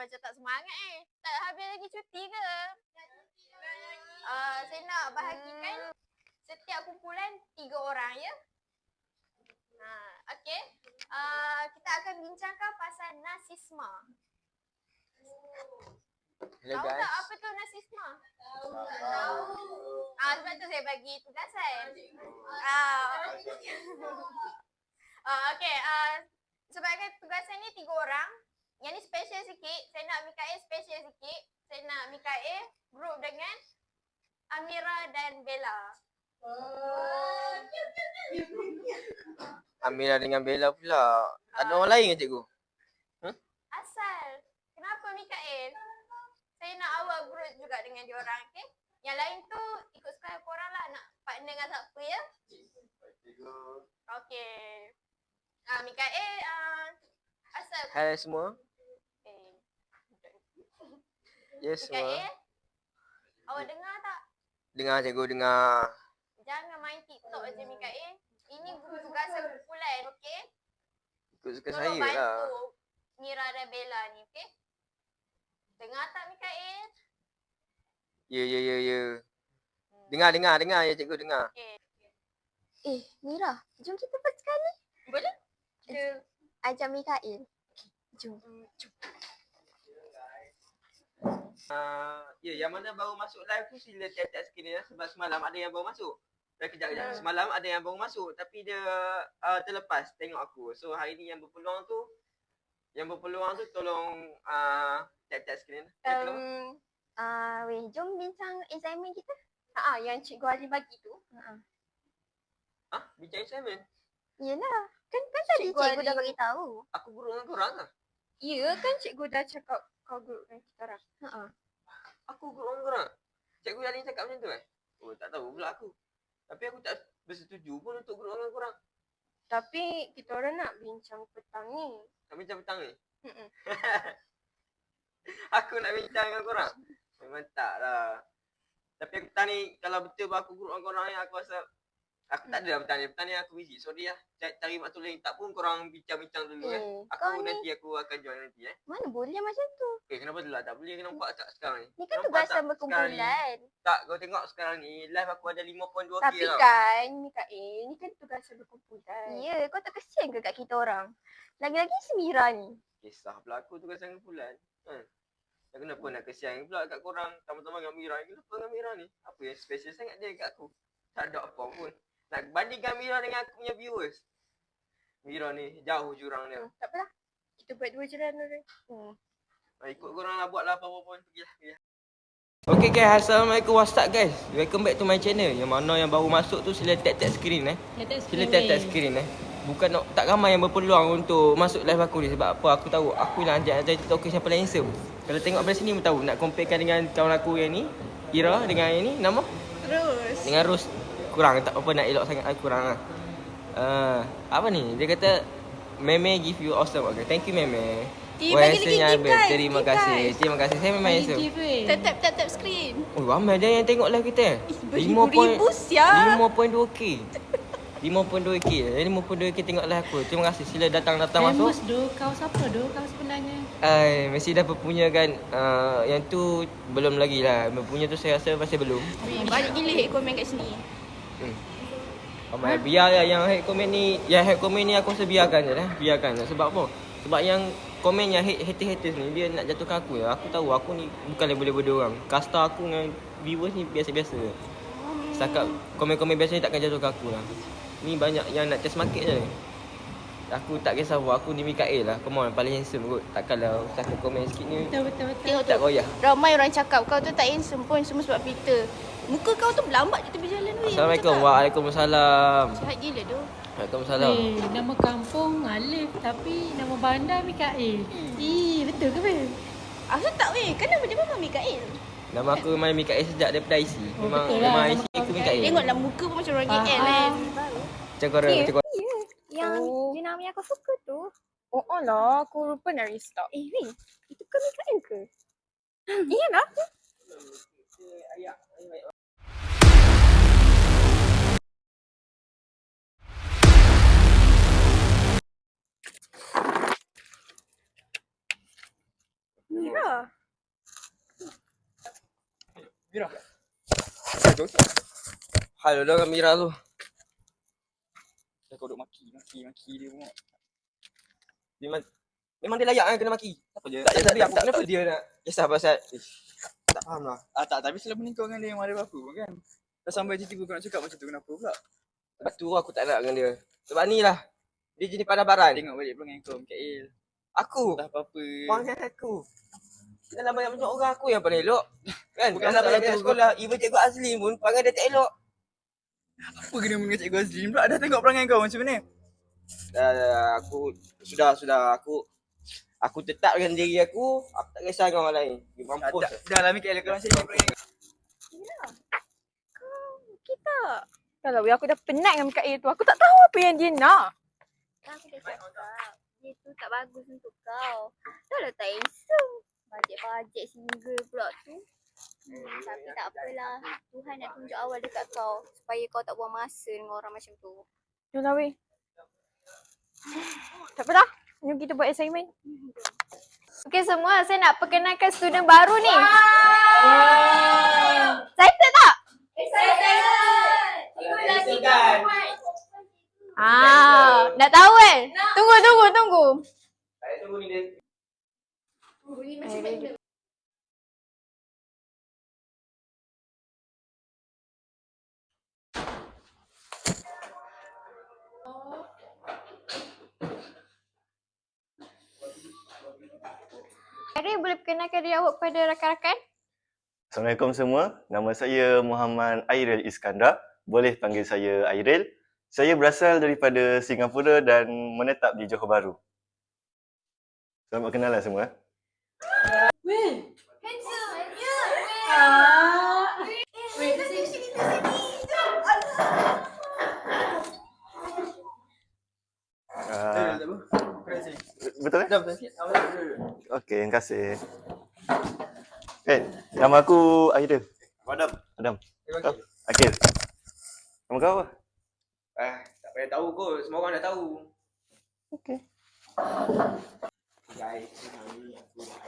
macam tak semangat eh. Tak habis lagi cuti ke? Uh, saya nak bahagikan setiap kumpulan tiga orang ya. Ha, okay. Uh, kita akan bincangkan pasal nasisma. Hello Tahu guys. tak apa tu nasisma? Tahu. Ah sebab tu saya bagi tugasan. Ah. ah okey, ah sebagai tugasan ni tiga orang. Yang ni special sikit. Saya nak Mikael special sikit. Saya nak Mikael group dengan Amira dan Bella. Amira dengan Bella pula. Ada orang lain ke cikgu? Asal. Kenapa Mikael? Saya nak awak group juga dengan dia orang, okey? Yang lain tu ikut suka korang lah nak partner dengan siapa ya? Okey. Ah Mikael ah asal Hai semua. eh Yes semua. Mikael awak dengar tak? Dengar cikgu dengar. Jangan main TikTok je Mikael. Ini tugasan kumpulan, okey? Ikut suka Tolong saya lah. bantu Mira dan Bella ni, okey? Dengar tak Mikael? Ya ya ya ya. Dengar dengar dengar ya cikgu dengar. Okey. Eh, Mira, jom kita buat sekali. Boleh? Kita Ajak Mikael. Jom. Uh, ya yang mana baru masuk live tu sila tap-tap skrin ya sebab semalam ada yang baru masuk. Dah kejap kejap. Hmm. Semalam ada yang baru masuk tapi dia uh, terlepas tengok aku. So hari ni yang berpeluang tu yang berpeluang tu tolong uh, tap-tap skrin. Ya, kenapa? Um, ah, weh, jom bincang assignment kita. Ha yang Cikgu Ali bagi tu. Ha. Ah, bincang assignment. Yelah. Kan kan tadi Cikgu cikgu dah bagi tahu. Aku guru dengan korang lah. Ya kan Cikgu dah cakap kau group dengan kita orang. Aku guru dengan korang. Cikgu Yalin cakap macam tu eh? Oh, tak tahu pula aku. Tapi aku tak bersetuju pun untuk guru dengan korang. Tapi kita orang nak bincang petang ni. Tak bincang petang ni. Aku nak bincang dengan korang. Memang tak lah. Tapi petang ni, kalau betul aku guru dengan korang ni, aku rasa Aku tak ada lah petang ni. Petang ni aku busy. Sorry lah. Cari, cari mak tulis. Tak pun korang bincang-bincang dulu eh. Eh, Aku kau ni nanti aku akan join nanti eh. mana boleh macam tu? Eh kenapa tu lah? Tak boleh kena nampak tak sekarang ni? Ni kan Nampak tugasan tak berkumpulan. Tak, kau tengok sekarang ni. Live aku ada 5.2k Tapi tau. kan Mikael ni kan tugasan berkumpulan. Ya, kau tak kesian ke kat kita orang? Lagi-lagi si Mira ni. Kisah pula aku tu kesan kumpulan. Ha. Dan kenapa nak kesian pula kat korang Tama-tama dengan Mira Kenapa dengan Mira ni? Apa yang special sangat dia kat aku? Tak ada apa pun Nak bandingkan Mira dengan aku punya viewers. Mira ni jauh jurang dia. Hmm, tak apalah. Kita buat dua jalan orang. Hmm. ha, Ikut korang lah buat lah apa-apa pun. Pergilah, pergilah. Okay guys, Assalamualaikum. What's up guys? Welcome back to my channel. Yang mana yang baru masuk tu sila tap-tap screen eh. Sila tap-tap screen eh. Bukan nak- tak ramai yang berpeluang untuk masuk live aku ni. Sebab apa? Aku tahu aku lah anjak anjak tiktoker yang paling handsome. Kalau tengok dari sini pun tahu Nak comparekan dengan kawan aku yang ni Ira dengan yang ni Nama? Terus. Dengan Rose Kurang tak apa nak elok sangat aku kurang lah. Uh, Apa ni? Dia kata Meme give you awesome. Okay thank you Meme. Eh, Wah, bagi lagi handsome-nya gift Abel. guys, Terima kasih. Terima kasih. Saya memang handsome. Tap tap tap tap screen. Oh ramai dia yang tengok live kita. Beribu-ribu siap. 5.2k 5.2k Jadi 5.2k tengok live aku. Terima kasih. Sila datang-datang masuk. Famous doh, kau siapa doh? Kau sebenarnya? Ay, mesti dah berpunya kan. Uh, Yang tu belum lagi lah. Berpunya tu saya rasa masih belum. Banyak gila hate komen kat sini. Hmm. Ramai biar lah yang hate komen ni Yang hate komen ni aku rasa biarkan je lah Biarkan je Sebab apa? Sebab yang komen yang hate haters-haters ni Dia nak jatuhkan aku ya Aku tahu aku ni bukan level-level dia orang Kasta aku dengan viewers ni biasa-biasa Setakat komen-komen biasa ni takkan jatuhkan aku lah Ni banyak yang nak test market je Aku tak kisah apa, aku ni Mikael lah Come on, paling handsome kot Takkanlah setakat komen sikit ni Betul betul betul. Tengok Tak tu. koyah Ramai orang cakap kau tu tak handsome pun semua sebab filter. Muka kau tu berlambat je tu berjalan weh. Assalamualaikum, Orang cakap. waalaikumsalam Jahat gila tu. Waalaikumsalam Eh, nama kampung Alif tapi nama bandar Mikael. Ih, betul ke Bil? Aku tak weh. Kan nama dia memang Mikael. Nama aku memang Mikael sejak daripada IC Oh, Memang, betul lah, memang nama IC aku Mikael. Mikael Tengoklah muka pun macam orang. KL kan. Macam korang, Ya. macam korang Ya. Yang Oh. jenama yang aku suka tu. Oh, oh lah. Aku lupa nak restart. Eh, weh. Itu kan Mikael ke? Iya lah. Mira. Mira. Hal dah kamera tu. Dah kau duk maki, maki, maki dia pun. Memang memang dia layak kan kena maki. Apa je? Tak tak tak kenapa dia nak kisah pasal ish, tak faham lah. Ah tak, tapi selama ni kau dengan dia memang ada apa-apa pun kan? Dah sampai tiba-tiba kau nak cakap macam tu kenapa pula? Sebab tu aku tak nak dengan dia. Sebab ni lah. Dia jenis padabaran. Tengok balik perangai kau Mikael. Aku. Tak apa-apa. Panggil aku. Dalam banyak-banyak orang aku yang paling elok. Kan? Bukan Dalam banyak sekolah, even cikgu Azli pun panggil dia tak elok. Apa kena dengan Cikgu Azrin pula? Dah tengok perangai kau macam mana? Dah, dah, dah, aku sudah sudah aku aku tetap dengan diri aku, aku tak kisah dengan orang lain. Dia mampus. dah, dah lah Mikael kau macam ni perangai kau. Kita. Weh, aku dah penat dengan Mikael tu. Aku tak tahu apa yang dia nak. Kan aku dah cakap. Dia tu tak bagus untuk kau. Dah lah tak handsome. Bajet-bajet single pula tu. Hmm, tapi tak apalah. Tuhan nak tunjuk awal dekat kau. Supaya kau tak buang masa dengan orang macam tu. Jom lah, weh. Tak apa dah. Jom kita buat assignment. Okay semua, saya nak perkenalkan student baru ni. Excited tak? Ah, nak tahu kan? Tunggu, tunggu, tunggu. Saya tunggu ni dia. Ari boleh perkenalkan diri awak kepada rakan-rakan? Assalamualaikum semua. Nama saya Muhammad Airil Iskandar. Boleh panggil saya Airil. Saya berasal daripada Singapura dan menetap di Johor Bahru. Selamat kenalan semua. Weh. Ah. Weh. Uh, sikit. Okey, terima kasih. Eh, nama aku Airil. Madam. Adam. Kau? Akil. Nama kau apa? Eh, tak payah tahu kot. Semua orang dah tahu. Okey. Guys, hari ni aku dah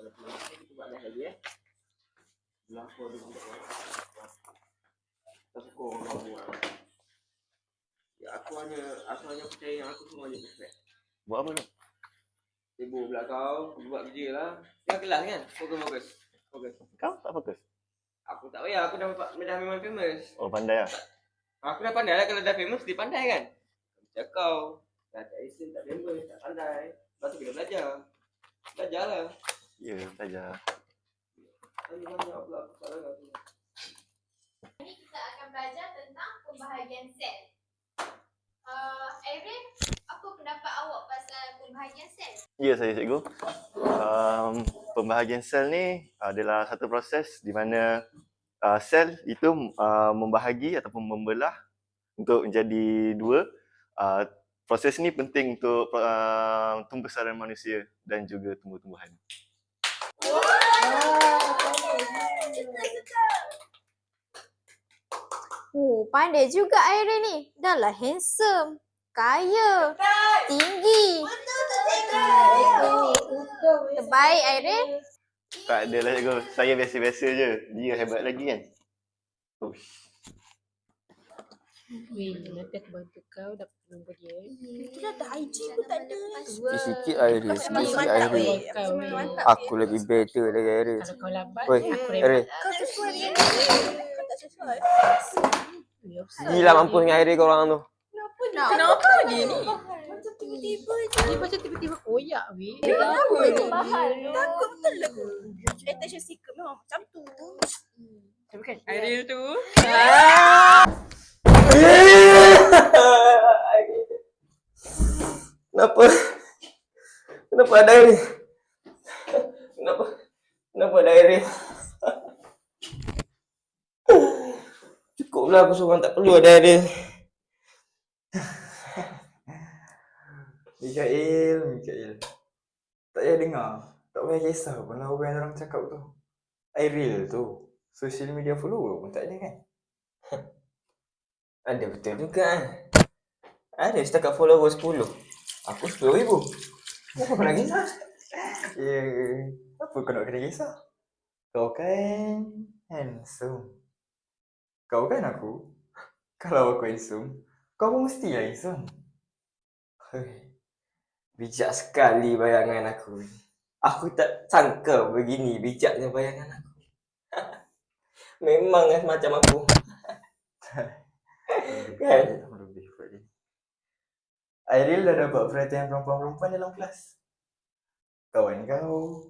ada buat live lagi eh. Bulan Tak suka orang buat. Ya, aku hanya aku hanya percaya yang aku semua je perfect. Buat apa tu? Sibuk pula kau, aku buat kerja lah. Tengah kelas kan? Fokus fokus. Fokus. Kau tak fokus? Aku tak payah, aku dah, dah memang famous. Oh, pandai lah. Aku dah pandai lah kalau dah famous, dia pandai kan? Macam kau, dah tak action, tak famous, tak pandai. Lepas tu kena belajar. Belajar lah. Ya, belajar. Tanya banyak pula aku tak dengar tu. Ini kita akan belajar tentang pembahagian sel. Uh, Irene, apa pendapat awak pasal pembahagian sel? Ya, saya cikgu. Um, pembahagian sel ni adalah satu proses di mana uh, sel itu uh, membahagi ataupun membelah untuk menjadi dua. Uh, proses ni penting untuk uh, tumbuh-besaran manusia dan juga tumbuh-tumbuhan. Oh, pandai juga Irene ni. Dah lah handsome, kaya, tinggi. Terbaik Irene. Tak adalah cikgu. Saya biasa-biasa je. Dia hebat lagi kan? Ush. Weh, nanti aku bantu kau dapat nombor dia. Kita dah IG pun tak ada. Sikit-sikit Airi, sikit-sikit Airi. Kau weh. Aku lagi better lagi Airi. Kalau kau lambat, Oi, aku Airi. rebat. Kau sesuai Kau tak sesuai. Weh. Gila mampus dengan Airi korang tu. Kenapa dia ni? Macam tiba-tiba je. Dia macam tiba-tiba koyak weh. Kenapa ni? Takut betul lah. Attention seeker memang macam tu. Tapi kan Ariel tu. Kenapa? Kenapa ada Airi? Kenapa? Kenapa ada Airi? Cukuplah aku seorang tak perlu ada Airi. Mikael, Mikael. Tak payah dengar. Tak payah kisah pun lah apa yang orang cakap tu. Airil tu. Social media follower pun tak ada kan? Ada betul juga kan? Ada setakat follower 10. Aku 10 ribu. Kenapa nak kisah? Ya, apa kau nak kena kisah? Kau kan handsome. Kau kan aku? Kalau aku handsome, kau pun mestilah handsome. Bijak sekali bayangan aku. Aku tak sangka begini bijaknya bayangan aku. Memang kan macam aku. kan? Airil dah dapat perhatian perempuan-perempuan dalam kelas. Kawan kau,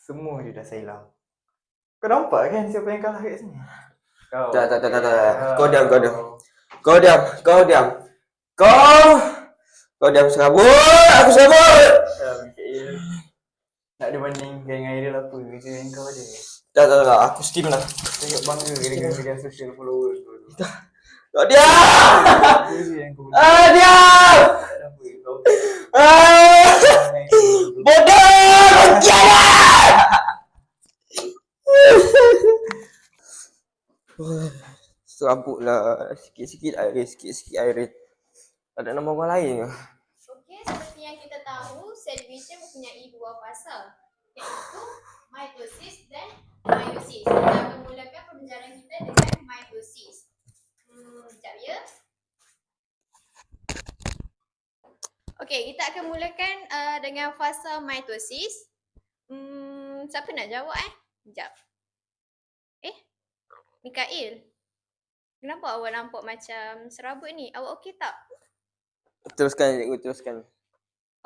semua dia dah silang. Kau nampak kan siapa yang kalah kat sini? Kau. Tak, tak, tak, tak, tak. Kau diam, kau diam. Kau diam, kau diam. Kau Kau diam serabut, aku serabut. Ah, Mikael. Nak dibandingkan dengan Airil apa kerja yang kau ada? Tak, tak, tak, aku skim lah. Sangat bangga dengan media sosial followers kau tu. Diam! Ah, diam! Tak ada apa kau. Ah! Bodoh! Tiada! Serabut lah. Sikit-sikit air, sikit-sikit air. Ada nama orang lain ke? Okey, seperti yang kita tahu, sel division mempunyai dua fasa, iaitu mitosis dan meiosis. Kita akan mulakan pembelajaran kita dengan mitosis. Hmm, sekejap ya. Okey, kita akan mulakan uh, dengan fasa mitosis. Hmm, siapa nak jawab eh? Sekejap. Eh? Mikael. Kenapa awak nampak macam serabut ni? Awak okey tak? Teruskan, cikgu, teruskan.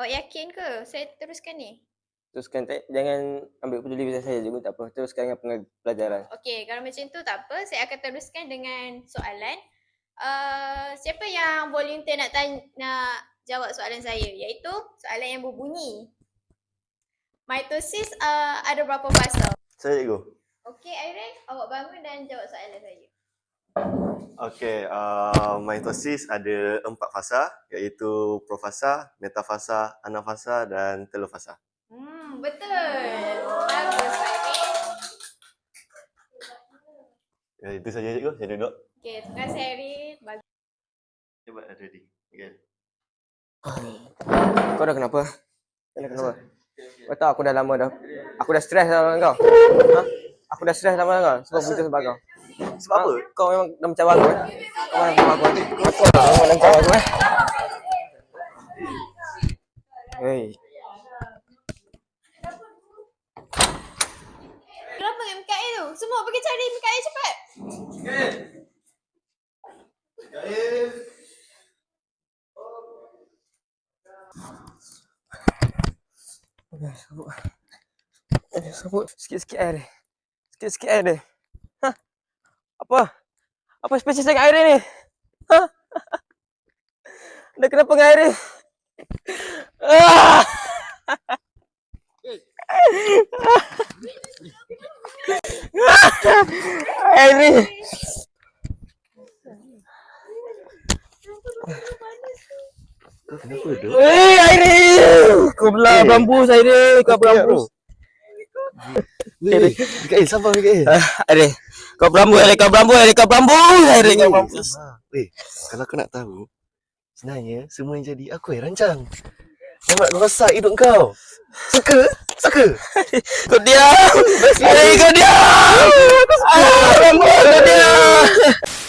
Awak yakin ke? Saya teruskan ni. Teruskan, tak, jangan ambil peduli pasal saya, cikgu, tak apa. Teruskan dengan pelajaran. Okey, kalau macam tu tak apa. Saya akan teruskan dengan soalan. Uh, siapa yang volunteer nak tanya, nak jawab soalan saya? Iaitu soalan yang berbunyi. Mitosis uh, ada berapa fasa? Saya cikgu. Okey, Irene, awak bangun dan jawab soalan saya. Okey, uh, mitosis ada empat fasa iaitu profasa, metafasa, anafasa dan telofasa. Hmm, betul. Bagus. Ya, itu saja cikgu, saya duduk. Okey, terima kasih Irene. Bagus. Cuba ada ready. Okay. Kau dah kenapa? Kau dah kenapa? Kau tahu aku dah lama dah. Aku dah stres sama kau. Ha? Aku dah stres sama kau. Sebab buta sebab kau. Sebab apa? Kau memang dah macam aku eh. Kau dah macam aku eh. Kau memang dah macam aku eh. Hei. Kenapa dengan Mikael tu? Semua pergi cari Mikael cepat. Okay, sabut. Eh, sabut. Sikit-sikit air dia. Sikit-sikit air dia. Apa? Apa spesies dengan air ni? Ha? Dah kenapa dengan air ni? Ah! air ni. Kenapa tu? Eh, air ni. Kau belah bambu saya ni. Kau berambus. Weh, Mikael, sabar Mikael. Air kau berambut, Eric. Kau berambut, Eric. Kau berambut, Eric. Kau berambut. Weh, kalau kau nak tahu, sebenarnya semua yang jadi aku yang rancang. Kau nak rosak hidup kau. Suka? Suka? kau diam! Erik, eh, kau diam! Aku suka! Ah, kau diam!